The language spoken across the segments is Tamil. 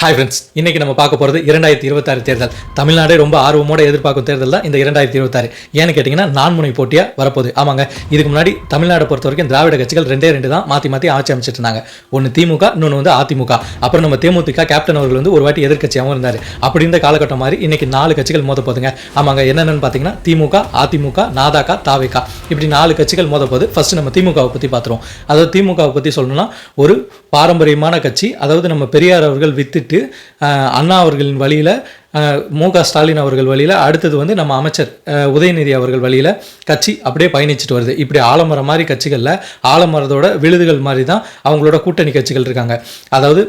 ஹாய் ஃப்ரெண்ட்ஸ் இன்னைக்கு நம்ம பார்க்க போகிறது இரண்டாயிரத்தி இருபத்தாறு தேர்தல். தமிழ்நாடே ரொம்ப ஆர்வமோட எதிர்பார்க்கும் தேர்தல் தான் இந்த இரண்டாயிரத்தி இருபத்தாறு. ஏன்னு கேட்டிங்கன்னா நான்முனை போட்டியாக வரப்போகுது. ஆமாங்க இதுக்கு முன்னாடி தமிழ்நாடை பொறுத்த வரைக்கும் திராவிட கட்சிகள் ரெண்டே ரெண்டு தான் மாற்றி மாற்றி ஆட்சி அமைச்சிட்டு இருந்தாங்க. ஒன்று திமுக இன்னொன்று வந்து அதிமுக. அப்புறம் நம்ம தேமுதிக கேப்டன் அவர்கள் வந்து ஒரு வாட்டி எதிர்கட்சியாகவும் இருந்தார். அப்படி இருந்த காலகட்டம் மாதிரி இன்னைக்கு நாலு கட்சிகள் மோத போகுதுங்க. ஆமாங்க என்னென்னு பார்த்தீங்கன்னா திமுக அதிமுக நாதாக்கா தாவேக்கா. இப்படி நாலு கட்சிகள் மோத போகுது. ஃபர்ஸ்ட் நம்ம திமுகவை பற்றி பார்த்துருவோம். அதாவது திமுகவை பற்றி சொல்லணும்னா ஒரு பாரம்பரியமான கட்சி. அதாவது நம்ம பெரியார் அவர்கள் வித்து அஹ், அண்ணா அவர்களின் வழியில் மு க ஸ்டாலின் அவர்கள் வழியில் அடுத்தது வந்து நம்ம அமைச்சர் அஹ், உதயநிதி அவர்கள் வழியில் கட்சி அப்படியே பயணிச்சுட்டு வருது. இப்படி ஆலமரம் மாதிரி கட்சிகளில் ஆலமரத்தோட விழுதுகள் மாதிரி தான் அவங்களோட கூட்டணி கட்சிகள் இருக்காங்க. அதாவது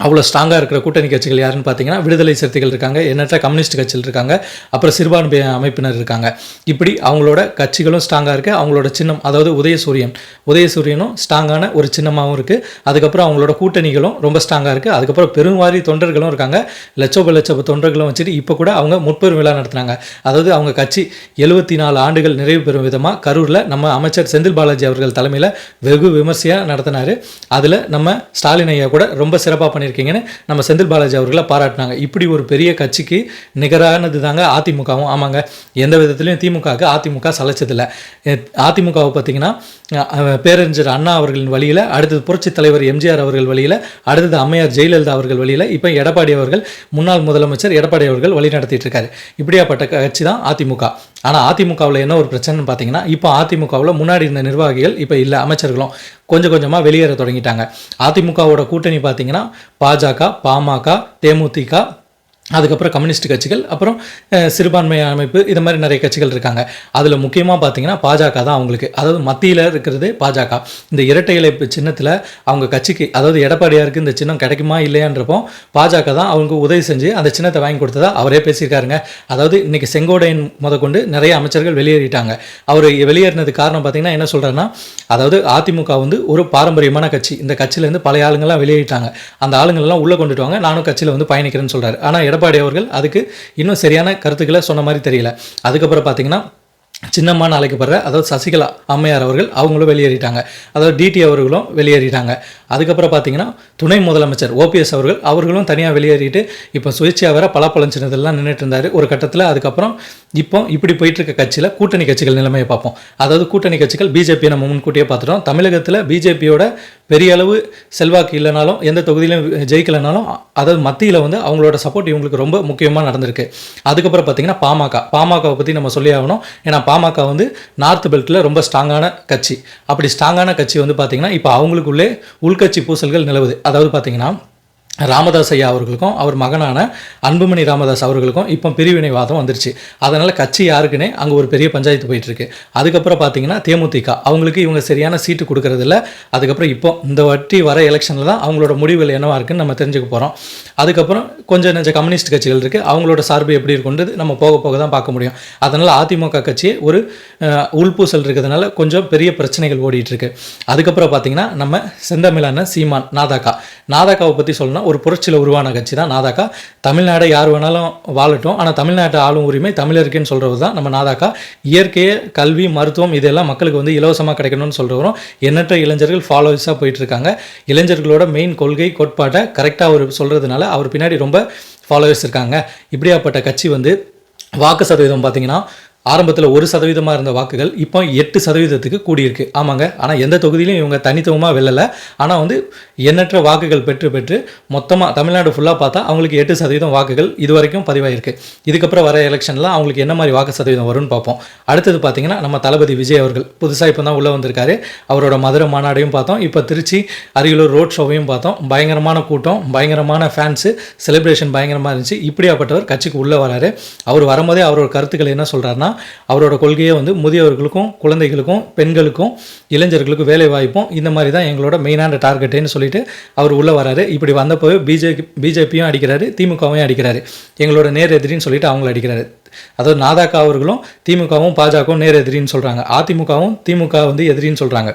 அவ்வளோ ஸ்ட்ராங்காக இருக்கிற கூட்டணி கட்சிகள் யாருன்னு பார்த்தீங்கன்னா விடுதலை சிறுத்தைகள் இருக்காங்க எண்ணற்ற கம்யூனிஸ்ட் கட்சிகள் இருக்காங்க அப்புறம் சிறுபான்மை அமைப்பினர் இருக்காங்க. இப்படி அவங்களோட கட்சிகளும் ஸ்ட்ராங்காக இருக்குது அவங்களோட சின்னம் அதாவது உதயசூரியன் உதயசூரியனும் ஸ்ட்ராங்கான ஒரு சின்னமாகவும் இருக்குது அதுக்கப்புறம் அவங்களோட கூட்டணிகளும் ரொம்ப ஸ்ட்ராங்காக இருக்குது அதுக்கப்புறம் பெருமாறி தொண்டர்களும் இருக்காங்க. லட்சோப லட்சோப தொண்டர்களும் வச்சுட்டு இப்போ கூட அவங்க முற்பெரும் விழா நடத்துனாங்க. அதாவது அவங்க கட்சி எழுபத்தி நாலு ஆண்டுகள் நிறைவு பெறும் விதமாக கரூரில் நம்ம அமைச்சர் செந்தில் பாலாஜி அவர்கள் தலைமையில் வெகு விமர்சையாக நடத்தினார். அதில் நம்ம ஸ்டாலின் ஐயா கூட ரொம்ப சிறப்பாக பண்ணியிருக்கீங்கன்னு நம்ம செந்தில் பாலாஜி அவர்களை பாராட்டினாங்க. இப்படி ஒரு பெரிய கட்சிக்கு நிகரானது தாங்க அதிமுகவும். ஆமாங்க. எந்த விதத்துலையும் திமுகவுக்கு அதிமுக சலைச்சதில்லை அதிமுகவை பார்த்தீங்கன்னா பேரறிஞர் அண்ணா அவர்களின் வழியில் அடுத்தது புரட்சி தலைவர் எம்ஜிஆர் அவர்கள் வழியில் அடுத்தது அம்மையார் ஜெயலலிதா அவர்கள் வழியில் இப்போ எடப்பாடி அவர்கள் முன்னாள் முதலமைச்சர் எடப்பாடி அவர்கள் வழி நடத்திட்டு இருக்காரு இப்படியாப்பட்ட கட்சி தான் அதிமுக. ஆனால் அதிமுகவில் என்ன ஒரு பிரச்சனைன்னு பார்த்தீங்கன்னா இப்போ அதிமுகவில் முன்னாடி இருந்த நிர்வாகிகள் இப்போ இல்லை அமைச்சர்களும் கொஞ்சம் கொஞ்சமாக வெளியேற தொடங்கிட்டாங்க. அதிமுகவோட கூட்டணி பார்த்தீங்கன்னா பாஜக பாமக தேமுதிக அதுக்கப்புறம் கம்யூனிஸ்ட் கட்சிகள் அப்புறம் சிறுபான்மை அமைப்பு இது மாதிரி நிறைய கட்சிகள் இருக்காங்க. அதில் முக்கியமாக பார்த்தீங்கன்னா பாஜக தான் அவங்களுக்கு. அதாவது மத்தியில் இருக்கிறது பாஜக. இந்த இரட்டை இலை சின்னத்தில் அவங்க கட்சிக்கு அதாவது எடப்பாடியாருக்கு இந்த சின்னம் கிடைக்குமா இல்லையான்றப்போ பாஜக தான் அவங்க உதவி செஞ்சு அந்த சின்னத்தை வாங்கி கொடுத்ததா அவரே பேசியிருக்காருங்க. அதாவது இன்றைக்கி செங்கோடையன் முதற்கொண்டு நிறைய அமைச்சர்கள் வெளியேறிட்டாங்க. அவர் வெளியேறினது காரணம் பார்த்தீங்கன்னா என்ன சொல்கிறேன்னா அதாவது அதிமுக வந்து ஒரு பாரம்பரியமான கட்சி. இந்த கட்சியிலேருந்து பழைய ஆளுங்கள்லாம் வெளியேறிட்டாங்க. அந்த ஆளுங்கள்லாம் உள்ளே கொண்டுட்டு வாங்க நானும் கட்சியில் வந்து பயணிக்கிறேன்னு சொல்கிறார் ஆனால் எடப்பாடி அவர்கள் அதுக்கு இன்னும் சரியான கருத்துக்களை சொன்ன மாதிரி தெரியல. அதுக்கப்புறம் பார்த்தீங்கன்னா சின்னம்மான்னு அழைக்கப்படுற அதாவது சசிகலா அம்மையார் அவர்கள் அவங்களும் வெளியேறிட்டாங்க. அதாவது டிடி அவர்களும் வெளியேறிட்டாங்க. அதுக்கப்புறம் பார்த்தீங்கன்னா துணை முதலமைச்சர் ஓபிஎஸ் அவர்கள் அவர்களும் தனியாக வெளியேறிட்டு இப்போ சுயேட்சையாக வேற பலாப்பழம் சின்னதெல்லாம் நின்றுட்டு இருந்தார் ஒரு கட்டத்தில் அதுக்கப்புறம் இப்போ இப்படி போயிட்டு இருக்க கட்சியில் கூட்டணி கட்சிகள் நிலைமையை பார்ப்போம். அதாவது கூட்டணி கட்சிகள் பிஜேபியை நம்ம முன்கூட்டியே பார்த்துட்டோம். தமிழகத்தில் பிஜேபியோட பெரிய அளவு செல்வாக்கு இல்லைனாலும் எந்த தொகுதியிலும் ஜெயிக்கலைனாலும் அதாவது மத்தியில் வந்து அவங்களோட சப்போர்ட் இவங்களுக்கு ரொம்ப முக்கியமாக நடந்திருக்கு. அதுக்கப்புறம் பார்த்தீங்கன்னா பாமக. பாமகவை பற்றி நம்ம சொல்லி ஆகணும். ஏன்னா பாமக வந்து நார்த் பெல்ட்டில் ரொம்ப ஸ்ட்ராங்கான கட்சி. அப்படி ஸ்ட்ராங்கான கட்சி வந்து பார்த்தீங்கன்னா இப்போ அவங்களுக்குள்ளே உட்கட்சி பூசல்கள் நிலவுது. அதாவது பார்த்தீங்கன்னா ராமதாஸ் ஐயா அவர்களுக்கும் அவர் மகனான அன்புமணி ராமதாஸ் அவர்களுக்கும் இப்போ பிரிவினைவாதம் வந்துருச்சு. அதனால் கட்சி யாருக்குன்னே அங்கே ஒரு பெரிய பஞ்சாயத்து போயிட்டுருக்கு. அதுக்கப்புறம் பார்த்தீங்கன்னா தேமுதிக. அவங்களுக்கு இவங்க சரியான சீட்டு கொடுக்கறதில்ல. அதுக்கப்புறம் இப்போ இந்த வட்டி வர எலெக்ஷனில் தான் அவங்களோட முடிவுகள் என்னவாக இருக்குன்னு நம்ம தெரிஞ்சுக்க போகிறோம் அதுக்கப்புறம் கொஞ்சம் நெஞ்ச கம்யூனிஸ்ட் கட்சிகள் இருக்குது அவங்களோட சார்பு எப்படி இருக்குன்றது நம்ம போக போக தான் பார்க்க முடியும். அதனால் அதிமுக கட்சியே ஒரு உள்பூசல் இருக்கிறதுனால கொஞ்சம் பெரிய பிரச்சனைகள் ஓடிட்டுருக்கு. அதுக்கப்புறம் பார்த்தீங்கன்னா நம்ம செந்தமிழான சீமான் நாதாக்கா. நாதாக்காவை பற்றி சொல்லணும் ஒரு புரட்சியில் உருவான கட்சி தான் நாதாக்கா. தமிழ்நாடை யார் வேணாலும் வாழட்டும். ஆனால் தமிழ்நாட்டை ஆளும் உரிமை தமிழருக்குன்னு சொல்கிறது தான் நம்ம நாதாக்கா. இயற்கையை கல்வி மருத்துவம் இதெல்லாம் மக்களுக்கு வந்து இலவசமாக கிடைக்கணும்னு சொல்கிறவரும் எண்ணற்ற இளைஞர்கள் ஃபாலோவர்ஸாக போயிட்டுருக்காங்க. இளைஞர்களோட மெயின் கொள்கை கோட்பாட்டை கரெக்டாக அவர் சொல்கிறதுனால அவர் பின்னாடி ரொம்ப ஃபாலோவர்ஸ் இருக்காங்க. இப்படியாப்பட்ட கட்சி வந்து வாக்கு சதவீதம் பார்த்தீங்கன்னா ஆரம்பத்தில் ஒரு சதவீதமாக இருந்த வாக்குகள் இப்போ எட்டு சதவீதத்துக்கு கூடியிருக்கு. ஆமாங்க. ஆனால் எந்த தொகுதியிலும் இவங்க தனித்துவமாக வெல்லலை. ஆனால் வந்து எண்ணற்ற வாக்குகள் பெற்று பெற்று மொத்தமாக தமிழ்நாடு ஃபுல்லாக பார்த்தா அவங்களுக்கு எட்டு சதவீதம் வாக்குகள் இது வரைக்கும் பதிவாயிருக்கு. இதுக்கப்புறம் வர எலெக்ஷனில் அவங்களுக்கு என்ன மாதிரி வாக்கு சதவீதம் வரும்னு பார்ப்போம். அடுத்தது பார்த்தீங்கன்னா நம்ம தளபதி விஜய் அவர்கள். புதுசாக இப்போ தான் உள்ளே வந்திருக்காரு. அவரோட மதுரை மாநாடையும் பார்த்தோம். இப்போ திருச்சி அரியலூர் ரோட் ஷோவையும் பார்த்தோம். பயங்கரமான கூட்டம் பயங்கரமான ஃபேன்ஸு செலிப்ரேஷன் பயங்கரமாக இருந்துச்சு. இப்படியாப்பட்டவர் கட்சிக்கு உள்ளே வராரு. அவர் வரும்போதே அவரோட கருத்துக்கள் என்ன சொல்கிறாருன்னா அவரோட கொள்கையே வந்து முதியவர்களுக்கும் குழந்தைகளுக்கும் பெண்களுக்கும் இளைஞர்களுக்கும் வேலை வாய்ப்பும் இந்த மாதிரி தான் எங்களோட மெயினான டார்கெட்டுன்னு சொல்லிட்டு அவர் உள்ளே வராரு. இப்படி வந்தப்போ பிஜேபி பிஜேபியும் அடிக்கிறாரு திமுகவையும் அடிக்கிறாரு. எங்களோட நேர் எதிரின்னு சொல்லிட்டு அவங்கள அடிக்கிறாரு. அதாவது நாதாக்கா அவர்களும் திமுகவும் பாஜகவும் நேர் எதிரின்னு சொல்கிறாங்க அதிமுகவும் திமுக வந்து எதிரின்னு சொல்கிறாங்க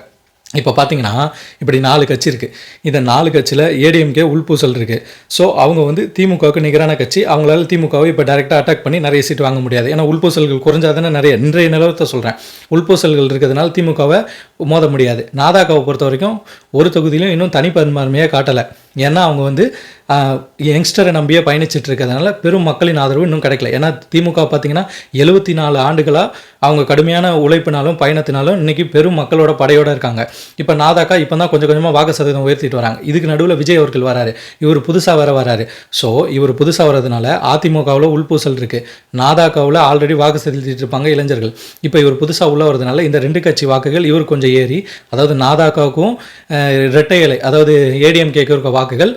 இப்போ பார்த்தீங்கன்னா இப்படி நாலு கட்சி இருக்குது இந்த நாலு கட்சியில் ஏடிஎம்கே உள்பூசல் இருக்குது ஸோ அவங்க வந்து திமுகவுக்கு நிகரான கட்சி. அவங்களால திமுகவை இப்போ டைரெக்டாக அட்டாக் பண்ணி நிறைய சீட் வாங்க முடியாது. ஏன்னா உள்பூசல்கள் குறைஞ்சாதானே நிறைய இன்றைய நிலவரத்தை சொல்கிறேன் உள்பூசல்கள் இருக்கிறதுனால திமுகவை மோத முடியாது. நாதாக்காவை பொறுத்த வரைக்கும் ஒரு தொகுதியிலும் இன்னும் தனிப்பெரும்பான்மையாக காட்டலை. ஏன்னா அவங்க வந்து யங்ஸ்டரை நம்பியே பயணிச்சுட்டு இருக்கிறதுனால பெரும் மக்களின் ஆதரவு இன்னும் கிடைக்கல. ஏன்னா திமுக பார்த்தீங்கன்னா எழுபத்தி நாலு ஆண்டுகளாக அவங்க கடுமையான உழைப்பினாலும் பயணத்தினாலும் இன்றைக்கி பெரும் மக்களோட படையோடு இருக்காங்க. இப்போ நாதாக்கா இப்போ தான் கொஞ்சம் கொஞ்சமாக வாக்கு சதவீதம் உயர்த்திட்டு வராங்க. இதுக்கு நடுவில் விஜய் அவர்கள் வராரு. இவர் புதுசாக வர வராரு. ஸோ இவர் புதுசாக வர்றதுனால அதிமுகவில் உள்பூசல் இருக்குது நாதாக்காவில் ஆல்ரெடி வாக்கு செலுத்திட்டு இருப்பாங்க இளைஞர்கள். இப்போ இவர் புதுசாக உள்ள வரதுனால இந்த ரெண்டு கட்சி வாக்குகள் இவர் கொஞ்சம் ஏறி அதாவது நாதாக்காவுக்கும் இரட்டை இலை அதாவது ஏடிஎம்கேக்கு இருக்க வாக்கு வாக்குகள்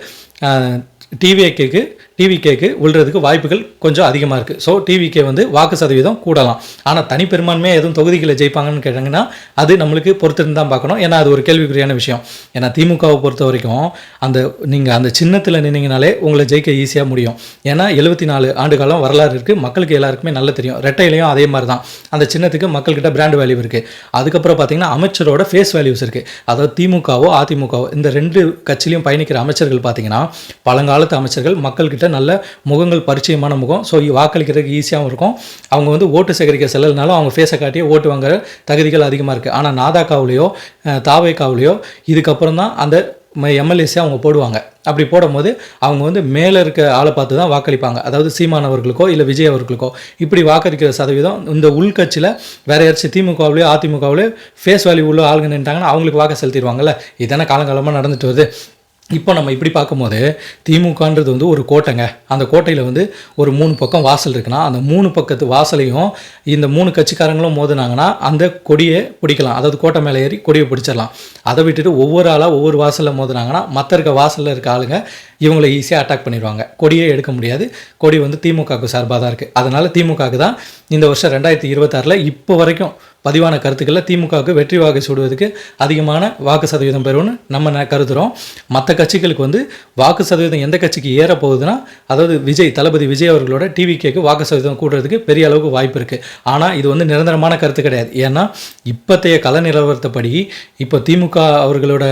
டிவிஏகேக்கு டிவிகேக்கு விழுறதுக்கு வாய்ப்புகள் கொஞ்சம் அதிகமாக இருக்குது ஸோ டிவிகே வந்து வாக்கு சதவீதம் கூடலாம். ஆனால் தனிப்பெரும்பான்மையாக எதுவும் தொகுதிகளை ஜெயிப்பாங்கன்னு கேட்டாங்கன்னா அது நம்மளுக்கு பொறுத்திருந்து தான் பார்க்கணும். ஏன்னா அது ஒரு கேள்விக்குரியான விஷயம். ஏன்னா திமுகவை பொறுத்த வரைக்கும் அந்த நீங்கள் அந்த சின்னத்தில் நின்னீங்கனாலே உங்களை ஜெயிக்க ஈஸியாக முடியும். ஏன்னா எழுபத்தி நாலு ஆண்டு காலம் வரலாறு இருக்குது மக்களுக்கு எல்லாருக்குமே நல்லா தெரியும். ரெட்டையிலையும் அதே மாதிரி தான் அந்த சின்னத்துக்கு மக்கள்கிட்ட பிராண்ட் வேல்யூ இருக்குது அதுக்கப்புறம் பார்த்தீங்கன்னா அமைச்சரோட ஃபேஸ் வேல்யூஸ் இருக்குது அதாவது திமுகவோ அதிமுகவோ இந்த ரெண்டு கட்சியிலையும் பயணிக்கிற அமைச்சர்கள் பார்த்தீங்கன்னா பழங்காலத்து அமைச்சர்கள் மக்கள்கிட்ட நல்ல முகங்கள் பரிச்சயமான முகம். ஸோ வாக்களிக்கிறதுக்கு ஈஸியாகவும் இருக்கும். அவங்க வந்து ஓட்டு சேகரிக்க செல்லனாலும் அவங்க ஃபேஸை காட்டியே ஓட்டு வாங்குற தகுதிகள் அதிகமாக இருக்குது ஆனால் நாதாக்காவிலையோ தாவைக்காவிலையோ இதுக்கப்புறம் தான் அந்த எம்எல்ஏஸே அவங்க போடுவாங்க. அப்படி போடும்போது அவங்க வந்து மேலே இருக்க ஆளை பார்த்து தான் வாக்களிப்பாங்க. அதாவது சீமான் அவர்களுக்கோ இல்லை விஜய் அவர்களுக்கோ. இப்படி வாக்களிக்கிற சதவீதம் இந்த உள்கட்சியில் வேறு யாராச்சும் திமுகவிலையோ அதிமுகவிலையோ ஃபேஸ் வேல்யூ உள்ள ஆளுங்க நின்ட்டாங்கன்னா அவங்களுக்கு வாக்கு செலுத்திடுவாங்கல்ல. இதான காலங்காலமாக நடந்துட்டு வருது. இப்போ நம்ம இப்படி பார்க்கும்போது திமுகன்றது வந்து ஒரு கோட்டைங்க. அந்த கோட்டையில் வந்து ஒரு மூணு பக்கம் வாசல் இருக்குன்னா அந்த மூணு பக்கத்து வாசலையும் இந்த மூணு கட்சிக்காரங்களும் மோதுனாங்கன்னா அந்த கொடியை பிடிக்கலாம். அதாவது கோட்டை மேலே ஏறி கொடியை பிடிச்சிடலாம். அதை விட்டுட்டு ஒவ்வொரு ஆளாக ஒவ்வொரு வாசலில் மோதுனாங்கன்னா மற்ற இருக்க வாசலில் இருக்க ஆளுங்க இவங்களை ஈஸியாக அட்டாக் பண்ணிடுவாங்க. கொடியே எடுக்க முடியாது. கொடி வந்து திமுகவுக்கு சார்பாக தான் இருக்குது அதனால் திமுகவுக்கு தான் இந்த வருஷம் ரெண்டாயிரத்தி இருபத்தாறில் இப்போ வரைக்கும் பதிவான கருத்துக்களில் திமுகவுக்கு வெற்றி வாக்கு சூடுவதற்கு அதிகமான வாக்கு சதவீதம் பெறும்னு நம்ம ந- கருதுகிறோம் மற்ற கட்சிகளுக்கு வந்து வாக்கு சதவீதம் எந்த கட்சிக்கு ஏற போகுதுன்னா அதாவது விஜய் தளபதி விஜய் அவர்களோட டிவிகேக்கு வாக்கு சதவீதம் கூடுறதுக்கு பெரிய அளவுக்கு வாய்ப்பு இருக்குது ஆனால் இது வந்து நிரந்தரமான கருத்து கிடையாது. ஏன்னா இப்போத்தைய கல நிலவரத்தைப்படி இப்போ திமுக அவர்களோட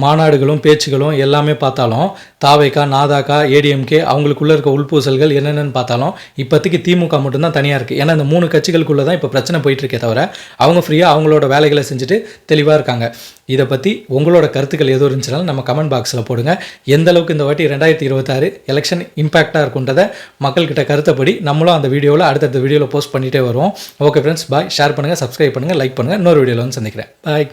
மாநாடுகளும் பேச்சுகளும் எல்லாமே பார்த்தாலும் தாவேக்கா நாதாக்கா ஏடிஎம்கே அவங்களுக்குள்ளே இருக்க உள்பூசல்கள் என்னென்னு பார்த்தாலும் இப்போதைக்கு திமுக மட்டும்தான் தனியாக இருக்குது ஏன்னா இந்த மூணு கட்சிகளுக்குள்ளே தான் இப்போ பிரச்சனை போயிட்டுருக்கே தவிர அவங்க ஃப்ரீயாக அவங்களோட வேலைகளை செஞ்சுட்டு தெளிவாக இருக்காங்க. இதை பற்றி உங்களோட கருத்துக்கள் எதுவும் இருந்துச்சுனாலும் நம்ம கமெண்ட் பாக்ஸில் போடுங்க. எந்த அளவுக்கு இந்த வாட்டி ரெண்டாயிரத்தி இருபத்தாறு எலெக்ஷன் இம்பாக்டாக இருக்குன்றதை மக்கள்கிட்ட கருத்தப்படி நம்மளும் அந்த வீடியோவில் அடுத்தடுத்த வீடியோவில் போஸ்ட் பண்ணிகிட்டே வருவோம். ஓகே ஃப்ரெண்ட்ஸ் பாய் ஷேர் பண்ணுங்கள் சப்ஸ்கிரைப் பண்ணுங்கள் லைக் பண்ணுங்கள் இன்னொரு வீடியோவில் வந்து சந்திக்கிறேன். பாய்